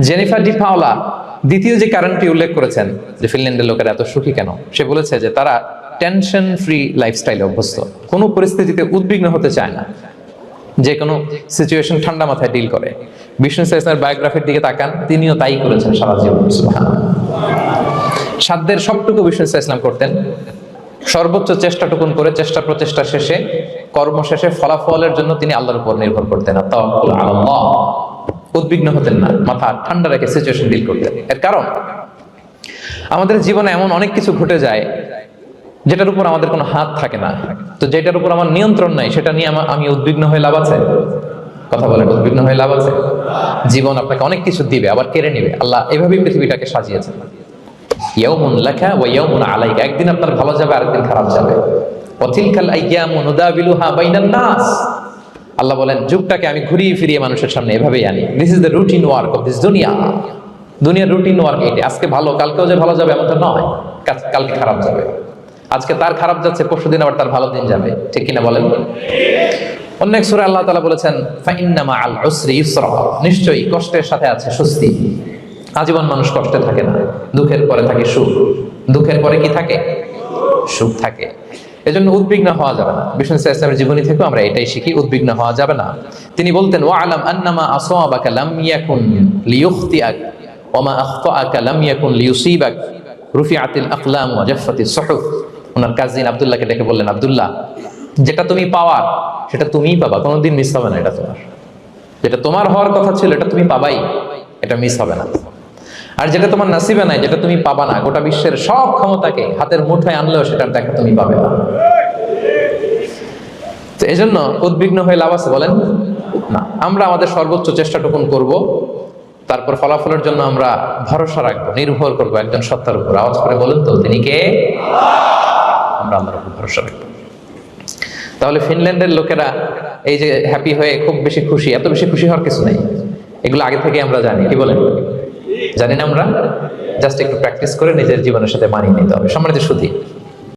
Jennifer D Paula দ্বিতীয় যে কারণটি উল্লেখ করেছেন যে ফিনল্যান্ডের লোকেরা এত সুখী কেন? সে বলেছে যে তারা টেনশন ফ্রি লাইফস্টাইলে অভ্যস্ত। কোনো পরিস্থিতিতে উদ্বিগ্ন হতে চায় না। যে কোনো সিচুয়েশন ঠান্ডা মাথায় ডিল করে। বিষ্ণু ইসলামের বায়োগ্রাফির দিকে তাকান, তিনিও তাই করেছেন সারা জীবন। সাধ্যের সবটুকু বিষ্ণু ইসলাম করতেন। সর্বোচ্চ চেষ্টাটুকুন করে চেষ্টা প্রচেষ্টা শেষে কর্ম শেষে ফলাফলের জন্য তিনি আল্লাহর উপর নির্ভর করতেন। আলাল্লাহ। উদ্বিগ্ন হতেন না, মাথা ঠান্ডা রেখে সিচুয়েশন ডিল করতেন। এর কারণ? আমাদের জীবনে এমন অনেক কিছু ঘটে যায়, যেটার উপর আমাদের কোনো হাত থাকে না। তো যেটার উপর আমার নিয়ন্ত্রণ নাই, সেটা নিয়ে আমা- উদ্বিগ্ন হয়ে লাভ আছে? কথা বলেন, উদ্বিগ্ন হয়ে লাভ আছে? জীবন আপনাকে অনেক কিছু দিবে, আবার কেড়ে নিবে। আল্লাহ এভাবেই পৃথিবীটাকে সাজিয়েছেন। ইয়াউমুন লাকা ওয়া ইয়াউমুন আলাইকা। একদিন আপনার ভালো যাবে, আরেকদিন খারাপ যাবে। অতিলকাল আইয়ামু নুদাবিলুহা বাইনান নাস। আল্লাহ বলেন, যুগটাকে আমি ঘুরিয়ে ফিরিয়ে মানুষের সামনে এভাবেই আনি। This is the routine work of this দুনিয়া দুনিয়ার রুটিন ওয়ার্ক এটি। আজকে ভালো, কালকেও যে ভালো যাবে এমন তো নয়। কাল- কালকে খারাপ যাবে। আজকে তার খারাপ যাচ্ছে, পরশু দিন আবার তার ভালো দিন যাবে। ঠিক কিনা বলেন? অন্য এক সূরা আল্লাহ তালা বলেছেন, ফাইন্নামা আল উসরি ইউসরা। নিশ্চয়ই কষ্টের সাথে আছে স্বস্তি। আজীবন মানুষ কষ্টে থাকে না। দুঃখের পরে থাকে সুখ। দুঃখের পরে কি থাকে? সুখ থাকে। এজন্য উদ্বিগ্ন হওয়া যাবে না। বিষ্ণু ইসলামের জীবনী থেকেও আমরা এটাই শিখি, উদ্বিগ্ন হওয়া যাবে না। তিনি বলতেন ওয়া আলাম আন্নামা আসাবাকা লাম ইয়াকুন লিয়ুখতিআক ওয়া মা আখতাআকা লাম ইয়াকুন লিয়ুসিবাক, রুফিআতিল আকলাম ওয়া জাফফাতিস সুহুফ। ওনার কাজিন আব্দুল্লাহকে ডেকে বললেন, আব্দুল্লাহ, যেটা তুমি পাওয়ার, সেটা তুমিই পাবা, কোনোদিন মিস হবে না এটা তোমার। যেটা তোমার হওয়ার কথা ছিল, এটা তুমি পাবাই, এটা মিস হবে না। আর যেটা তোমার নাসিবে নাই, যেটা তুমি পাবা না, গোটা বিশ্বের সব ক্ষমতাকে হাতের মুঠোয় আনলেও সেটার দেখা তুমি পাবে না। তো এই জন্য উদ্বিগ্ন হয়ে লাভ আছে বলেন? না। আমরা আমাদের সর্বোচ্চ চেষ্টাটুকুন করব, তারপর ফলাফলের জন্য আমরা ভরসা রাখব, নির্ভর করব একজন সত্তার উপর। আওয়াজ করে বলেন তো, তিনি কে? আমরা আল্লাহর উপর ভরসা রাখব। তাহলে ফিনল্যান্ডের লোকেরা এই যে হ্যাপি হয়ে খুব বেশি খুশি, এত বেশি খুশি হওয়ার কিছু নাই। এগুলো আগে থেকে আমরা জানি, কি বলেন? জানি না আমরা? জাস্ট একটু প্র্যাকটিস করে নিজের জীবনের সাথে মানিয়ে নিতে হবে। সম্মানিত সুধী।